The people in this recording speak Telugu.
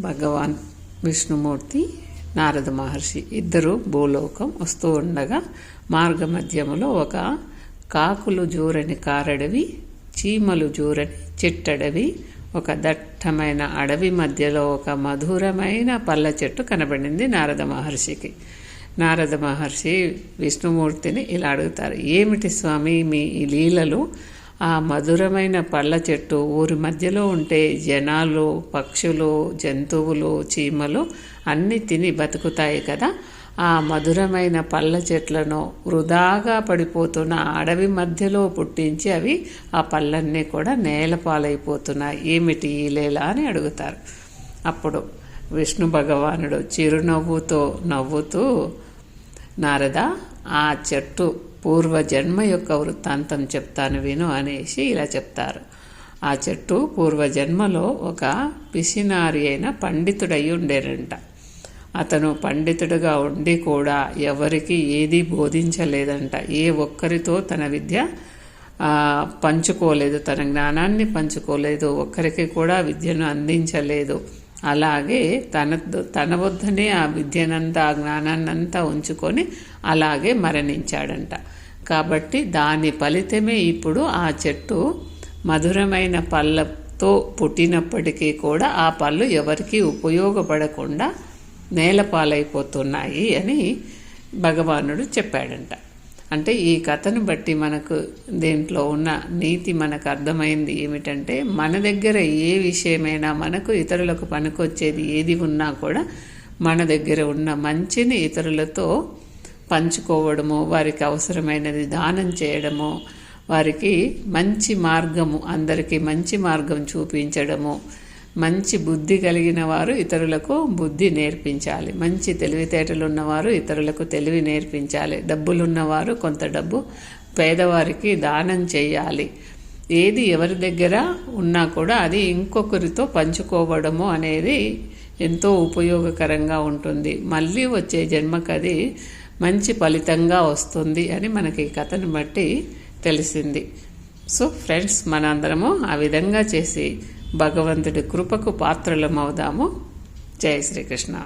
భగవాన్ విష్ణుమూర్తి నారద మహర్షి ఇద్దరు భూలోకం వస్తూ ఉండగా మార్గమధ్యములో ఒక కాకులు జూరని కారడవి చీమలు జూరని చిట్టడవి ఒక దట్టమైన అడవి మధ్యలో ఒక మధురమైన పళ్ళ చెట్టు కనబడింది నారద మహర్షికి. నారద మహర్షి విష్ణుమూర్తిని ఇలా అడుగుతారు ఏమిటి స్వామి మీ ఈ లీలలు? ఆ మధురమైన పళ్ళ చెట్టు ఊరి మధ్యలో ఉంటే జనాలు పక్షులు జంతువులు చీమలు అన్నీ తిని బతుకుతాయి కదా. ఆ మధురమైన పళ్ళ చెట్లను వృధాగా పడిపోతున్న అడవి మధ్యలో పుట్టించి అవి ఆ పళ్ళన్నీ కూడా నేలపాలైపోతున్నాయి ఏమిటి లేలా అని అడుగుతారు. అప్పుడు విష్ణు భగవానుడు చిరునవ్వుతో నవ్వుతూ నారద ఆ చెట్టు పూర్వజన్మ యొక్క వృత్తాంతం చెప్తాను విను అనేసి ఇలా చెప్తారు. ఆ చెట్టు పూర్వజన్మలో ఒక పిసినారి అయిన పండితుడై ఉండేనంట. అతను పండితుడుగా ఉండి కూడా ఎవరికి ఏది బోధించలేదంట. ఏ ఒక్కరితో తన విద్య పంచుకోలేదు తన జ్ఞానాన్ని పంచుకోలేదు ఒక్కరికి కూడా విద్యను అందించలేదు. అలాగే తన తన వద్దనే ఆ విద్యనంతా ఆ జ్ఞానాన్నంతా ఉంచుకొని అలాగే మరణించాడంట. కాబట్టి దాని ఫలితమే ఇప్పుడు ఆ చెట్టు మధురమైన పళ్ళతో పుట్టినప్పటికీ కూడా ఆ పళ్ళు ఎవరికీ ఉపయోగపడకుండా నేలపాలైపోతున్నాయి అని భగవానుడు చెప్పాడంట. అంటే ఈ కథను బట్టి మనకు దీంట్లో ఉన్న నీతి మనకు అర్థమైంది ఏమిటంటే మన దగ్గర ఏ విషయమైనా మనకు ఇతరులకు పనికొచ్చేది ఏది ఉన్నా కూడా మన దగ్గర ఉన్న మంచిని ఇతరులతో పంచుకోవడము వారికి అవసరమైనది దానం చేయడము వారికి మంచి మార్గము అందరికీ మంచి మార్గం చూపించడము మంచి బుద్ధి కలిగిన వారు ఇతరులకు బుద్ధి నేర్పించాలి. మంచి తెలివితేటలు ఉన్నవారు ఇతరులకు తెలివి నేర్పించాలి. డబ్బులున్నవారు కొంత డబ్బు పేదవారికి దానం చేయాలి. ఏది ఎవరి దగ్గర ఉన్నా కూడా అది ఇంకొకరితో పంచుకోవడము అనేది ఎంతో ఉపయోగకరంగా ఉంటుంది. మళ్ళీ వచ్చే జన్మకు అది మంచి ఫలితంగా వస్తుంది అని మనకి ఈ కథను బట్టి తెలిసింది. సో ఫ్రెండ్స్ మనందరము ఆ విధంగా చేసి భగవంతుడి కృపకు పాత్రలమవుదాము. జయ శ్రీకృష్ణ.